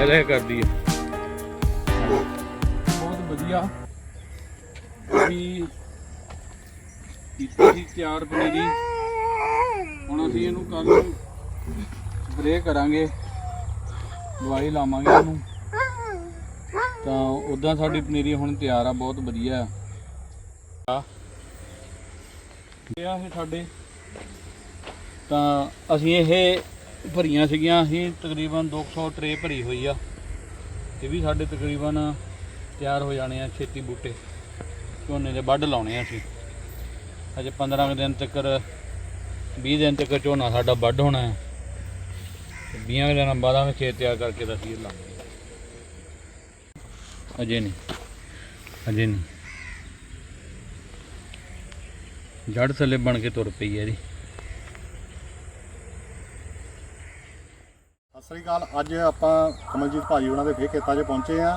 ਕਿਦਾਂ ਲੈ ਕਰਦੀ ਆ ਬਹੁਤ ਵਧੀਆ। ਵੀ ਕੀਤੀ ਸੀ ਤਿਆਰ ਪਨੀਰੀ ਹੁਣ ਅਸੀਂ ਇਹਨੂੰ ਕੱਲ ਨੂੰ ਸਪਰੇਅ ਕਰਾਂਗੇ। ਦਵਾਈ ਲਾਵਾਂਗੇ ਇਹਨੂੰ। ਤਾਂ ਉਦਾਂ ਸਾਡੀ ਪਨੀਰੀ ਹੁਣ ਤਿਆਰ ਆ, ਬਹੁਤ ਵਧੀਆ। ਆ ਇਹ ਆ ਇਹ ਸਾਡੇ। ਤਾਂ ਅਸੀਂ ਇਹ ਭਰੀਆਂ ਸੀਗੀਆਂ, ਅਸੀਂ ਤਕਰੀਬਨ 200 ਟਰੇ ਭਰੀ ਹੋਈ ਆ। ਇਹ ਵੀ ਸਾਡੇ ਤਕਰੀਬਨ ਤਿਆਰ ਹੋ ਜਾਣੇ ਆ ਛੇਤੀ ਬੂਟੇ। ਝੋਨੇ ਦੇ ਵੱਢ ਲਾਉਣੇ ਆ ਅਸੀਂ। ਅਜੇ 15 ਕੁ ਦਿਨ ਤੱਕ 20 ਦਿਨ ਤੱਕ ਝੋਨਾ ਸਾਡਾ ਵੱਢ ਹੋਣਾ ਹੈ ਤੇ 20 ਕੁ ਦਿਨਾਂ ਬਾਅਦ ਅਸੀਂ ਖੇਤ ਤਿਆਰ ਕਰਕੇ ਤਾਂ ਅਸੀਂ ਇਹ ਲਾਵਾਂਗੇ। ਅਜੇ ਨਹੀਂ ਅਜੇ ਨਹੀਂ। ਜੜ ਥੱਲੇ ਬਣ ਕੇ ਤੁਰ ਪਈ ਹੈ ਇਹਦੀ। ਸਤਿ ਸ੍ਰੀ ਅਕਾਲ। ਅੱਜ ਆਪਾਂ ਕਮਲਜੀਤ ਭਾਜੀ ਉਹਨਾਂ ਦੇ ਫੇਰ ਖੇਤਾਂ 'ਚ ਪਹੁੰਚੇ ਆ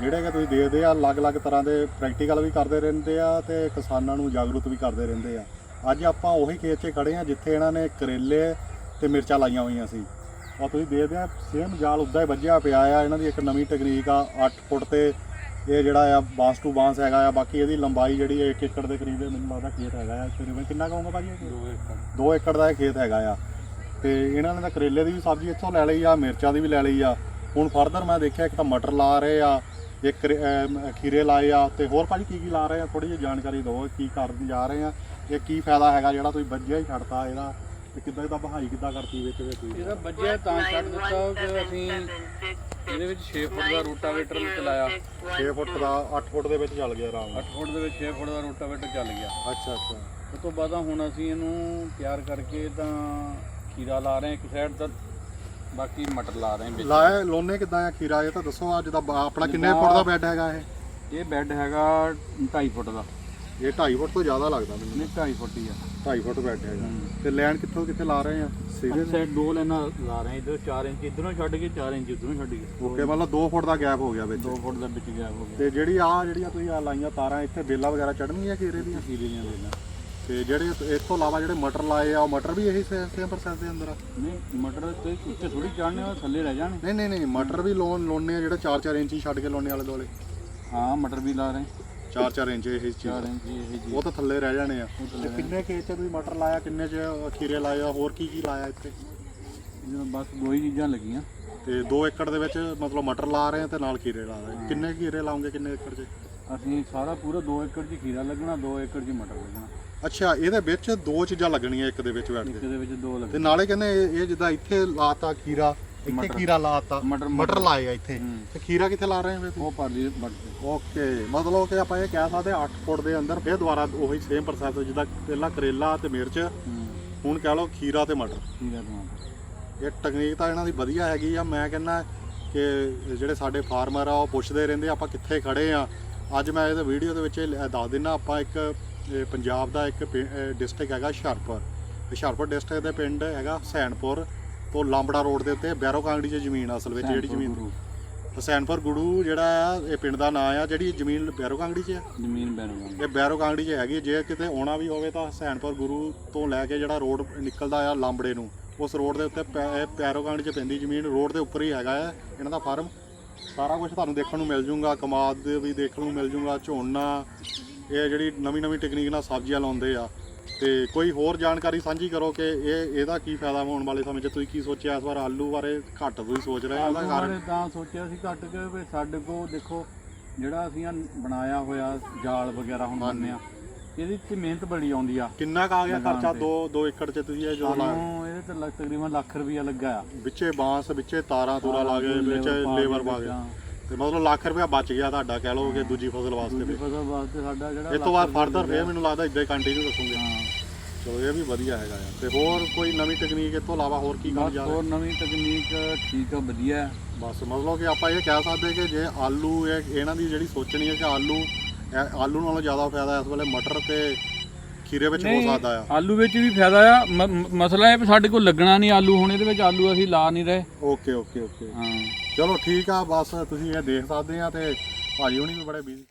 ਜਿਹੜੇ ਕਿ ਤੁਸੀਂ ਦੇਖਦੇ ਆ ਅਲੱਗ-ਅਲੱਗ ਤਰ੍ਹਾਂ ਦੇ ਪ੍ਰੈਕਟੀਕਲ ਵੀ ਕਰਦੇ ਰਹਿੰਦੇ ਆ ਤੇ ਕਿਸਾਨਾਂ ਨੂੰ ਜਾਗਰੂਕ ਵੀ ਕਰਦੇ ਰਹਿੰਦੇ ਆ। ਅੱਜ ਆਪਾਂ ਉਹੀ ਖੇਤ 'ਚ ਖੜੇ ਆ ਜਿੱਥੇ ਇਹਨਾਂ ਨੇ ਕਰੇਲੇ ਤੇ ਮਿਰਚਾਂ ਲਾਈਆਂ ਹੋਈਆਂ ਸੀ। ਆ ਤੁਸੀਂ ਦੇਖਦੇ ਆ ਸੇਮ ਜਾਲ ਉੱਦਾਂ ਹੀ ਵੱਜਿਆ ਪਿਆ ਆ। ਇਹਨਾਂ ਦੀ ਇੱਕ ਨਵੀਂ ਟੈਕਨੀਕ ਆ 8 ਫੁੱਟ ਤੇ ਇਹ ਜਿਹੜਾ ਆ ਬਾਂਸ ਟੂ ਬਾਂਸ ਹੈਗਾ ਆ। ਬਾਕੀ ਇਹਦੀ ਲੰਬਾਈ ਜਿਹੜੀ 1 ਏਕੜ ਦੇ ਕਰੀਬ ਹੈ ਮੈਨੂੰ ਲੱਗਦਾ ਖੇਤ ਹੈਗਾ ਆ। ਤਕਰੀਬਨ ਕਿੰਨਾ ਕਹੂੰਗਾ ਭਾਜੀ ਇਹ? 2 ਏਕੜ ਦਾ ਇਹ ਖੇਤ ਹੈਗਾ ਆ। ਤੇ ਇਹਨਾਂ ਨੇ ਤਾਂ ਕਰੇਲੇ ਦੀ ਵੀ ਸਬਜ਼ੀ ਇੱਥੋਂ ਲੈ ਲਈ ਆ ਮਿਰਚਾਂ ਦੀ ਵੀ ਲੈ ਲਈ ਆ। ਹੁਣ ਫਰਦਰ ਮੈਂ ਦੇਖਿਆ ਇੱਕ ਤਾਂ ਮਟਰ ਲਾ ਰਹੇ ਆ ਇੱਕ ਕਰੇ- ਅਮ ਖੀਰੇ ਲਾਏ ਆ ਤੇ ਹੋਰ ਭਾਜੀ ਕੀ ਕੀ ਲਾ ਰਹੇ ਆ? ਥੋੜੀ ਜਿਹੀ ਜਾਣਕਾਰੀ ਦਿਓ ਕੀ ਕਰਨ ਜਾ ਰਹੇ ਆ। ਇਹ ਕੀ ਫਾਇਦਾ ਹੈਗਾ ਜਿਹੜਾ ਤੁਸੀਂ ਵੱਜਿਆ ਹੀ ਛੱਡਤਾ ਇਹਦਾ? ਤੇ ਕਿੱਦਾਂ ਇਹਦਾ ਬਹਾਈ ਕਿੱਦਾਂ ਕਰਤੀ ਵਿੱਚ ਵਿੱਚ? ਤੁਸੀਂ ਇਹਦਾ ਵੱਜਿਆ ਤਾਂ ਛੱਡ ਦਿੱਤਾ ਕਿ ਅਸੀਂ ਇਹਦੇ ਵਿੱਚ 6 ਫੁੱਟ ਦਾ ਰੋਟਾਵੇਟਰ ਚਲਾਇਆ। 6 ਫੁੱਟ ਦਾ 8 ਫੁੱਟ ਦੇ ਵਿੱਚ ਚੱਲ ਗਿਆ ਆਰਾਮ। 8 ਨਾਲ ਫੁੱਟ ਦੇ ਵਿੱਚ 6 ਫੁੱਟ ਦਾ ਰੋਟਾਵੇਟਰ ਚੱਲ ਗਿਆ। ਅੱਛਾ ਅੱਛਾ। ਉਸ ਤੋਂ ਬਾਅਦ ਹੁਣ ਅਸੀਂ ਇਹਨੂੰ ਤਿਆਰ ਕਰਕੇ ਤਾਂ ਖੀਰਾ ਲਾ ਰਹੇ ਇੱਕ ਸਾਈਡ ਤਾਂ ਬਾਕੀ ਮਟਰ ਲਾ ਰਹੇ ਵਿੱਚ। ਲਾਏ ਲੋਨੇ ਕਿੱਦਾਂ ਆ ਖੀਰਾ? ਇਹ ਤਾਂ ਦੱਸੋ ਅੱਜ ਦਾ ਆਪਣਾ ਕਿੰਨੇ ਫੁੱਟ ਦਾ ਬੈੱਡ ਹੈਗਾ ਇਹ? ਇਹ ਬੈੱਡ ਹੈਗਾ 2.5 ਫੁੱਟ ਦਾ। ਇਹ 2.5 ਫੁੱਟ ਤੋਂ ਜ਼ਿਆਦਾ ਲੱਗਦਾ ਮੈਨੂੰ। ਨਹੀਂ 2.5 ਫੁੱਟ ਹੀ ਆ। 2.5 ਫੁੱਟ ਬੈੱਡ ਹੈਗਾ। ਤੇ ਲੈਣ ਕਿੱਥੋਂ ਕਿੱਥੇ ਲਾ ਰਹੇ ਆ? ਸੀਧੇ ਇਸ ਸਾਈਡ ਦੋ ਲਾਈਨਾਂ ਲਾ ਰਹੇ ਇਧਰ 4 ਇੰਚ ਇਧਰੋਂ ਛੱਡ ਕੇ 4 ਇੰਚ ਇਧਰੋਂ ਛੱਡ ਕੇ। ਓਕੇ ਮਤਲਬ 2 ਫੁੱਟ ਦਾ ਗੈਪ ਹੋ ਗਿਆ ਵਿੱਚ। 2 ਫੁੱਟ ਦਾ ਵਿੱਚ ਗੈਪ ਹੋ ਗਿਆ। ਤੇ ਜਿਹੜੀ ਆ ਜਿਹੜੀਆਂ ਤੁਸੀਂ ਆ ਲਾਈਆਂ ਤਾਰਾਂ ਇੱਥੇ ਬੇਲਾ ਵਗੈਰਾ ਚੜਨਗੀਆਂ ਖੀਰੇ ਦੀਆਂ? ਖੀਰੇ ਦੀਆਂ ਵੇਲਾਂ ਤੇ ਜਿਹੜੇ ਇਸ ਤੋਂ ਇਲਾਵਾ ਜਿਹੜੇ ਮਟਰ ਲਾਏ ਆ ਉਹ ਮਟਰ ਵੀ ਇਹੀ ਸੇਮ ਪ੍ਰੋਸੈਸ ਦੇ ਅੰਦਰ ਆ? ਨਹੀਂ ਮਟਰ ਤੇ ਉੱਤੇ ਥੋੜੀ ਚੜਨੇ ਉਹ ਥੱਲੇ ਰਹਿ ਜਾਣੇ। ਨਹੀਂ ਨਹੀਂ ਨਹੀਂ ਮਟਰ ਵੀ ਲੋਨ ਲੋਨੇ ਆ ਜਿਹੜੇ 4-4 ਇੰਚੀ ਛੱਡ ਕੇ ਲੋਨੇ ਵਾਲੇ ਦੋਲੇ ਹਾਂ ਮਟਰ ਵੀ ਲਾ ਰਹੇ। 4-4 ਇੰਚ ਇਹ ਚੀਜ਼ 4 ਇੰਚ ਇਹ ਜੀ ਉਹ ਤਾਂ ਥੱਲੇ ਰਹਿ ਜਾਣੇ ਆ। ਤੇ ਕਿੰਨੇ ਖੇਤ 'ਚ ਤੁਸੀਂ ਮਟਰ ਲਾਇਆ ਕਿੰਨੇ 'ਚ ਖੀਰੇ ਲਾਏ ਆ ਹੋਰ ਕੀ ਕੀ ਲਾਇਆ ਇੱਥੇ? ਇਹਦੇ ਬਸ ਦੋ ਹੀ ਚੀਜ਼ਾਂ ਲੱਗੀਆਂ। ਤੇ 2 ਏਕੜ ਦੇ ਵਿੱਚ ਮਤਲਬ ਮਟਰ ਲਾ ਰਹੇ ਆ ਤੇ ਨਾਲ ਖੀਰੇ ਲਾ ਰਹੇ। ਕਿੰਨੇ ਖੀਰੇ ਲਾਉਂਗੇ ਕਿੰਨੇ ਏਕੜ 'ਚ? ਅਸੀਂ ਸਾਰਾ ਪੂਰਾ 2 ਏਕੜ 'ਚ ਖੀਰਾ ਲੱਗਣਾ 2 ਏਕੜ 'ਚ ਮਟਰ ਲੱਗਣਾ। ਅੱਛਾ ਇਹਦੇ ਵਿੱਚ ਦੋ ਚੀਜ਼ਾਂ ਲੱਗਣੀਆਂ ਇੱਕ ਦੇ ਵਿੱਚ ਬੈਠ ਇੱਕ ਕੇ ਦੇ ਵਿੱਚ ਦੋ ਤੇ ਲੱਗਣੇ ਨਾਲੇ ਕਹਿੰਦੇ ਇਹ ਇਹ ਜਿੱਦਾਂ ਇੱਥੇ ਲਾਤਾ ਖੀਰਾ ਇੱਥੇ ਮਟਰ। ਖੀਰਾ ਲਾਤਾ ਮਟਰ- ਮਟਰ। ਲਾਏ ਆ ਇੱਥੇ। ਹੂੰ। ਤੇ ਖੀਰਾ ਕਿੱਥੇ ਲਾ ਰਹੇ ਹੋ ਫਿਰ ਉਹ ਪਰਲੀ ਮਟਰ ਓਕੇ ਮਤਲਬ ਕਿ ਆਪਾਂ ਇਹ ਕਹਿ ਸਕਦੇ 8 ਫੁੱਟ ਦੇ ਅੰਦਰ ਫਿਰ ਦੁਬਾਰਾ ਉਹੀ ਸੇਮ ਪ੍ਰੋਸੈਸ ਜਿੱਦਾਂ ਪਹਿਲਾਂ ਕਰੇਲਾ ਤੇ ਮਿਰਚ ਹੂੰ। ਹੁਣ ਕਹਿ ਲਓ ਖੀਰਾ ਤੇ ਮਟਰ। ਖੀਰਾ ਟਮਾਟਰ ਇਹ ਟੈਕਨੀਕ ਤਾਂ ਇਹਨਾਂ ਦੀ ਵਧੀਆ ਹੈਗੀ ਆ। ਮੈਂ ਕਹਿੰਦਾ ਕਿ ਜਿਹੜੇ ਸਾਡੇ ਫਾਰਮਰ ਆ ਉਹ ਪੁੱਛਦੇ ਰਹਿੰਦੇ ਆਪਾਂ ਕਿੱਥੇ ਖੜੇ ਆ ਅੱਜ ਮੈਂ ਇਹਦੇ ਵੀਡੀਓ ਦੇ ਵਿੱਚ ਦੱਸ ਦਿੰਦਾ ਆਪਾਂ ਇੱਕ ਪੰਜਾਬ ਦਾ ਇੱਕ ਡਿਸਟ੍ਰਿਕਟ ਹੈਗਾ ਹੁਸ਼ਿਆਰਪੁਰ। ਹੁਸ਼ਿਆਰਪੁਰ ਡਿਸਟ੍ਰਿਕਟ ਦੇ ਪਿੰਡ ਹੈਗਾ ਹੁਸੈਨਪੁਰ ਤੋਂ ਲਾਂਬੜਾ ਰੋਡ ਦੇ ਉੱਤੇ ਬੈਰੋ ਕਾਂਗੜੀ 'ਚ ਜ਼ਮੀਨ ਅਸਲ ਵਿੱਚ ਜਿਹੜੀ ਜ਼ਮੀਨ ਹੁਸੈਨਪੁਰ ਗੁਰੂ। ਜਿਹੜਾ ਆ ਇਹ ਪਿੰਡ ਦਾ ਨਾਂ ਆ ਜਿਹੜੀ ਜ਼ਮੀਨ ਬੈਰੋ ਕਾਂਗੜੀ 'ਚ ਆ। ਜ਼ਮੀਨ ਬੈਰੋਂ ਇਹ ਬੈਰੋ ਕਾਂਗੜੀ 'ਚ ਹੈਗੀ ਜੇ ਕਿਤੇ ਆਉਣਾ ਵੀ ਹੋਵੇ ਤਾਂ ਹੁਸੈਨਪੁਰ ਗੁਰੂ ਤੋਂ ਲੈ ਕੇ ਜਿਹੜਾ ਰੋਡ ਨਿਕਲਦਾ ਆ ਲਾਂਬੜੇ ਨੂੰ ਉਸ ਰੋਡ ਦੇ ਉੱਤੇ ਇਹ ਬੈਰੋ ਕਾਂਗੜੀ 'ਚ ਪੈਂਦੀ ਜ਼ਮੀਨ ਰੋਡ ਦੇ ਉੱਪਰ ਹੀ ਹੈਗਾ ਆ ਇਹਨਾਂ ਦਾ ਫਾਰਮ ਸਾਰਾ ਕੁਝ ਤੁਹਾਨੂੰ ਦੇਖਣ ਨੂੰ ਮਿਲ ਜੂਗਾ ਕਮਾਦ ਵੀ ਦੇਖਣ ਨੂੰ ਮਿਲ ਜੂਗਾ ਝੋਨਾ ਇਹ ਜਿਹੜੀ ਨਵੀਂ ਨਵੀਂ ਟੈਕਨੀਕ ਨਾਲ ਸਬਜ਼ੀਆਂ ਲਾਉਂਦੇ ਆ। ਤੇ ਕੋਈ ਹੋਰ ਜਾਣਕਾਰੀ ਸਾਂਝੀ ਕਰੋ ਕਿ ਇਹ ਇਹਦਾ ਕੀ ਫਾਇਦਾ ਹੋਣ ਵਾਲੇ ਸਮੇਂ 'ਚ? ਤੁਸੀਂ ਕੀ ਸੋਚਿਆ ਇਸ ਵਾਰ ਆਲੂ ਬਾਰੇ? ਘੱਟ ਤੁਸੀਂ ਸੋਚ ਰਹੇ ਹੋ ਆਲੂ ਕਾਰਨ? ਤਾਂ ਸੋਚਿਆ ਸੀ ਘੱਟ ਕੇ ਵੀ ਸਾਡੇ ਕੋਲ ਦੇਖੋ ਜਿਹੜਾ ਅਸੀਂ ਬਣਾਇਆ ਹੋਇਆ ਜਾਲ ਵਗੈਰਾ ਹੁਣ ਬਣਨੇ ਆ ਇਹਦੀ ਤੇ ਮਿਹਨਤ ਬੜੀ ਆਉਂਦੀ ਆ। ਕਿੰਨਾ ਕੁ ਆ ਗਿਆ ਖਰਚਾ? ਤੇ। 2 2 ਏਕੜ 'ਚ ਤੁਸੀਂ ਇਹ ਜੋ ਲਾਇਆ। ਇਹਦੇ ਤੇ ਲੱਖ ਤਕਰੀਬਨ ਲੱਖ ਰੁਪਈਆ ਲੱਗਾ ਆ। ਵਿੱਚੇ ਬਾਂਸ ਵਿੱਚੇ ਤਾਰਾਂ ਤੂਰਾ ਲਾ ਕੇ ਵਿੱਚ ਲੇਬਰ ਪਾ ਕੇ ਤੇ ਮਤਲਬ ਲੱਖ ਰੁਪਇਆ ਬਚ ਗਿਆ ਤੁਹਾਡਾ ਕਹਿ ਲਓ ਕਿ ਦੂਜੀ ਫਸਲ ਵਾਸਤੇ ਦੂਜੀ ਵੀ। ਫਸਲ ਵਾਸਤੇ ਸਾਡਾ ਜਿਹੜਾ ਇਸ ਤੋਂ ਬਾਅਦ ਫਰਦਰ ਫੇਰ ਮੈਨੂੰ ਲੱਗਦਾ ਇਦਾਂ ਹੀ ਕੰਟੀਨਿਊ ਹਾਂ। ਚਲੋ ਇਹ ਵੀ ਵਧੀਆ ਹੈਗਾ ਆ। ਤੇ ਹੋਰ ਕੋਈ ਨਵੀਂ ਟੈਕਨੀਕ ਇਸ ਤੋਂ ਇਲਾਵਾ ਹੋਰ ਕੀ ਬਸ ਜਾ ਰਹੇ? ਹੋਰ ਨਵੀਂ ਤਕਨੀਕ ਠੀਕ ਆ ਵਧੀਆ। ਬਸ ਮਤਲਬ ਕਿ ਆਪਾਂ ਇਹ ਕਹਿ ਸਕਦੇ ਕਿ ਜੇ ਆਲੂ ਇਹ ਇਹਨਾਂ ਦੀ ਜਿਹੜੀ ਸੋਚਣੀ ਹੈ ਕਿ ਆਲੂ ਆਲੂ ਨਾਲੋਂ ਜ਼ਿਆਦਾ ਫਾਇਦਾ ਇਸ ਵੇਲੇ ਮਟਰ ਤੇ ਖੀਰੇ ਵਿੱਚ ਹੋ ਨਹੀਂ, ਸਕਦਾ ਆ ਆਲੂ ਵਿੱਚ ਵੀ ਫਾਇਦਾ ਆ। ਮ- ਮ- ਮਸਲਾ ਇਹ ਵੀ ਸਾਡੇ ਕੋਲ ਲੱਗਣਾ ਨਹੀਂ ਆਲੂ ਹੁਣ ਇਹਦੇ ਵਿੱਚ ਆਲੂ ਅਸੀਂ ਲਾ ਨਹੀਂ ਰਹੇ। Okay okay okay. ਹਾਂ। ਚਲੋ ਠੀਕ ਆ ਬਸ ਤੁਸੀਂ ਇਹ ਦੇਖ ਸਕਦੇ ਆ ਤੇ ਭਾਜੀ ਹੁਣੀ ਵੀ ਬੜੇ ਬਿਜ਼ੀ